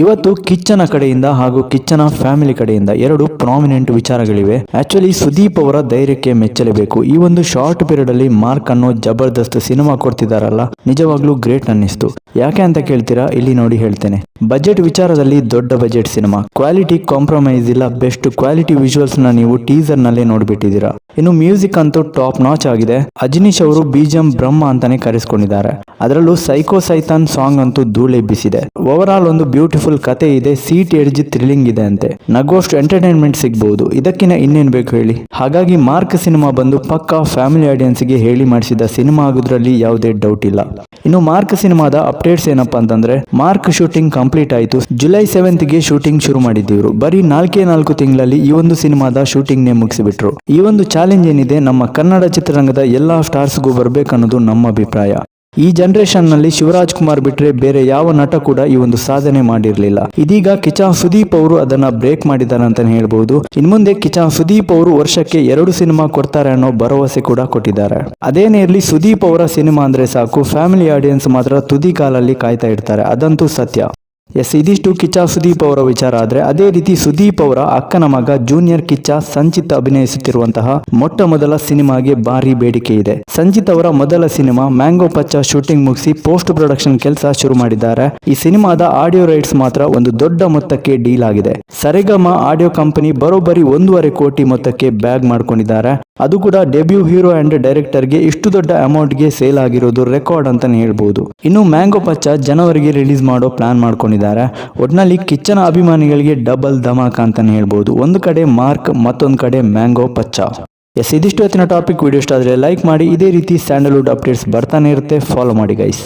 ಇವತ್ತು ಕಿಚ್ಚನ ಕಡೆಯಿಂದ ಹಾಗೂ ಕಿಚ್ಚನ ಫ್ಯಾಮಿಲಿ ಕಡೆಯಿಂದ ಎರಡು ಪ್ರಾಮಿನೆಂಟ್ ವಿಚಾರಗಳಿವೆ. ಆಕ್ಚುಲಿ ಸುದೀಪ್ ಅವರ ಧೈರ್ಯಕ್ಕೆ ಮೆಚ್ಚಲೇಬೇಕು. ಈ ಒಂದು ಶಾರ್ಟ್ ಪೀರಿಯಡ್ ಅಲ್ಲಿ ಮಾರ್ಕ್ ಅನ್ನೋ ಜಬರ್ದಸ್ತ್ ಸಿನಿಮಾ ಕೊಡ್ತಿದಾರಲ್ಲ, ನಿಜವಾಗ್ಲೂ ಗ್ರೇಟ್ ಅನ್ನಿಸ್ತು. ಯಾಕೆ ಅಂತ ಕೇಳ್ತೀರಾ? ಇಲ್ಲಿ ನೋಡಿ ಹೇಳ್ತೇನೆ. ಬಜೆಟ್ ವಿಚಾರದಲ್ಲಿ ದೊಡ್ಡ ಬಜೆಟ್ ಸಿನಿಮಾ. ಕ್ವಾಲಿಟಿ ಕಾಂಪ್ರಮೈಸ್ ಇಲ್ಲ ಬೆಸ್ಟ್ ಕ್ವಾಲಿಟಿ ವಿಜುವಲ್ಸ್ನ ನೀವು ಟೀಸರ್ ನಲ್ಲೇ ನೋಡ್ಬಿಟ್ಟಿದ್ದೀರಾ. ಇನ್ನು ಮ್ಯೂಸಿಕ್ ಅಂತೂ ಟಾಪ್ ನಾಚ್ ಆಗಿದೆ. ಅಜನೀಶ್ ಅವರು ಬಿಜಿಎಂ ಬ್ರಹ್ಮ ಅಂತಾನೆ ಕರೆಸ್ಕೊಂಡಿದ್ದಾರೆ. ಅದರಲ್ಲೂ ಸೈಕೋ ಸೈತಾನ್ ಸಾಂಗ್ ಅಂತೂ ಧೂಳೆಬ್ಬಿಸಿದೆ ಓವರ್ ಆಲ್ ಒಂದು ಬ್ಯೂಟಿಫುಲ್ ಕತೆ ಇದೆ, ಸೀಟ್ ಎಡ್ಜ್ ಥ್ರಿಲ್ಲಿಂಗ್ ಇದೆ ಅಂತೆ. ನಗೋಷ್ಟು ಎಂಟರ್ಟೈನ್ಮೆಂಟ್ ಸಿಗ್ಬಹುದು ಇದಕ್ಕಿಂತ ಇನ್ನೇನ್ ಬೇಕು ಹೇಳಿ? ಹಾಗಾಗಿ ಮಾರ್ಕ್ ಸಿನಿಮಾ ಬಂದು ಪಕ್ಕಾ ಫ್ಯಾಮಿಲಿ ಆಡಿಯನ್ಸ್ಗೆ ಹೇಳಿ ಮಾಡಿಸಿದ ಸಿನಿಮಾ ಆಗೋದ್ರಲ್ಲಿ ಯಾವುದೇ ಡೌಟ್ ಇಲ್ಲ. ಇನ್ನು ಮಾರ್ಕ್ ಸಿನಿಮಾದ ಅಪ್ಡೇಟ್ಸ್ ಏನಪ್ಪಾ ಅಂತಂದ್ರೆ, ಮಾರ್ಕ್ ಶೂಟಿಂಗ್ ಕಂಪ್ಲೀಟ್ ಆಯಿತು. ಜುಲೈ ಸೆವೆಂತ್ಗೆ ಶೂಟಿಂಗ್ ಶುರು ಮಾಡಿದ್ದೀರು ಬರೀ ನಾಲ್ಕೇ ನಾಲ್ಕು ತಿಂಗಳಲ್ಲಿ ಈ ಒಂದು ಸಿನಿಮಾದ ಶೂಟಿಂಗ್ ನೇ ಮುಗಿಸಿಬಿಟ್ರು. ಈ ಒಂದು ಚಾಲೆಂಜ್ ಏನಿದೆ, ನಮ್ಮ ಕನ್ನಡ ಚಿತ್ರರಂಗದ ಎಲ್ಲಾ ಸ್ಟಾರ್ಸ್ಗೂ ಬರಬೇಕನ್ನೋದು ನಮ್ಮ ಅಭಿಪ್ರಾಯ. ಈ ಜನರೇಷನ್ನಲ್ಲಿ ಶಿವರಾಜ್ ಕುಮಾರ್ ಬಿಟ್ರೆ ಬೇರೆ ಯಾವ ನಟ ಕೂಡ ಈ ಒಂದು ಸಾಧನೆ ಮಾಡಿರಲಿಲ್ಲ. ಇದೀಗ ಕಿಚಾ ಸುದೀಪ್ ಅವರು ಅದನ್ನ ಬ್ರೇಕ್ ಮಾಡಿದ್ದಾರೆ ಅಂತಾನೆ ಹೇಳ್ಬಹುದು. ಇನ್ ಮುಂದೆ ಕಿಚಾ ಸುದೀಪ್ ಅವರು ವರ್ಷಕ್ಕೆ ಎರಡು ಸಿನಿಮಾ ಕೊಡ್ತಾರೆ ಅನ್ನೋ ಭರವಸೆ ಕೂಡ ಕೊಟ್ಟಿದ್ದಾರೆ. ಅದೇನೇ ಇರಲಿ ಸುದೀಪ್ ಅವರ ಸಿನಿಮಾ ಅಂದ್ರೆ ಸಾಕು ಫ್ಯಾಮಿಲಿ ಆಡಿಯನ್ಸ್ ಮಾತ್ರ ತುದಿ ಕಾಲಲ್ಲಿ ಕಾಯ್ತಾ ಇರ್ತಾರೆ. ಅದಂತೂ ಸತ್ಯ. ಎಸ್, ಇದಿಷ್ಟು ಕಿಚ್ಚ ಸುದೀಪ್ ಅವರ ವಿಚಾರ. ಆದ್ರೆ ಅದೇ ರೀತಿ ಸುದೀಪ್ ಅವರ ಅಕ್ಕನ ಮಗ ಜೂನಿಯರ್ ಕಿಚ್ಚ ಸಂಚಿತ್ ಅಭಿನಯಿಸುತ್ತಿರುವಂತಹ ಮೊಟ್ಟ ಮೊದಲ ಸಿನಿಮಾಗೆ ಭಾರಿ ಬೇಡಿಕೆ ಇದೆ. ಸಂಚಿತ್ ಅವರ ಮೊದಲ ಸಿನಿಮಾ ಮ್ಯಾಂಗೋ ಪಚ್ಚ ಶೂಟಿಂಗ್ ಮುಗಿಸಿ ಪೋಸ್ಟ್ ಪ್ರೊಡಕ್ಷನ್ ಕೆಲಸ ಶುರು ಮಾಡಿದ್ದಾರೆ. ಈ ಸಿನಿಮಾದ ಆಡಿಯೋ ರೈಟ್ಸ್ ಮಾತ್ರ ಒಂದು ದೊಡ್ಡ ಮೊತ್ತಕ್ಕೆ ಡೀಲ್ ಆಗಿದೆ. ಸರೆಗಮ ಆಡಿಯೋ ಕಂಪನಿ ಬರೋಬ್ಬರಿ ಒಂದೂವರೆ ಕೋಟಿ ಮೊತ್ತಕ್ಕೆ ಬ್ಯಾಗ್ ಮಾಡ್ಕೊಂಡಿದ್ದಾರೆ. ಅದು ಕೂಡ ಡೆಬ್ಯೂ ಹೀರೋ ಅಂಡ್ ಡೈರೆಕ್ಟರ್ಗೆ ಇಷ್ಟು ದೊಡ್ಡ ಅಮೌಂಟ್ಗೆ ಸೇಲ್ ಆಗಿರೋದು ರೆಕಾರ್ಡ್ ಅಂತಾನೆ ಹೇಳ್ಬೋದು. ಇನ್ನು ಮ್ಯಾಂಗೋ ಪಚ್ಚ ಜನವರಿಗೆ ರಿಲೀಸ್ ಮಾಡೋ ಪ್ಲಾನ್ ಮಾಡ್ಕೊಂಡಿದ್ದಾರೆ ಒಟ್ನಲ್ಲಿ ಕಿಚ್ಚನ ಅಭಿಮಾನಿಗಳಿಗೆ ಡಬಲ್ ಧಮಾಕ ಅಂತಾನೆ ಹೇಳ್ಬೋದು. ಒಂದು ಕಡೆ ಮಾರ್ಕ್, ಮತ್ತೊಂದು ಕಡೆ ಮ್ಯಾಂಗೋ ಪಚ್ಚ. ಎಸ್ ಇದಿಷ್ಟು ಹೊತ್ತಿನ ಟಾಪಿಕ್ ವಿಡಿಯೋ ಇಷ್ಟ ಆದರೆ ಲೈಕ್ ಮಾಡಿ. ಇದೇ ರೀತಿ ಸ್ಯಾಂಡಲ್ವುಡ್ ಅಪ್ಡೇಟ್ಸ್ ಬರ್ತಾನೆ ಇರುತ್ತೆ. ಫಾಲೋ ಮಾಡಿ ಗೈಸ್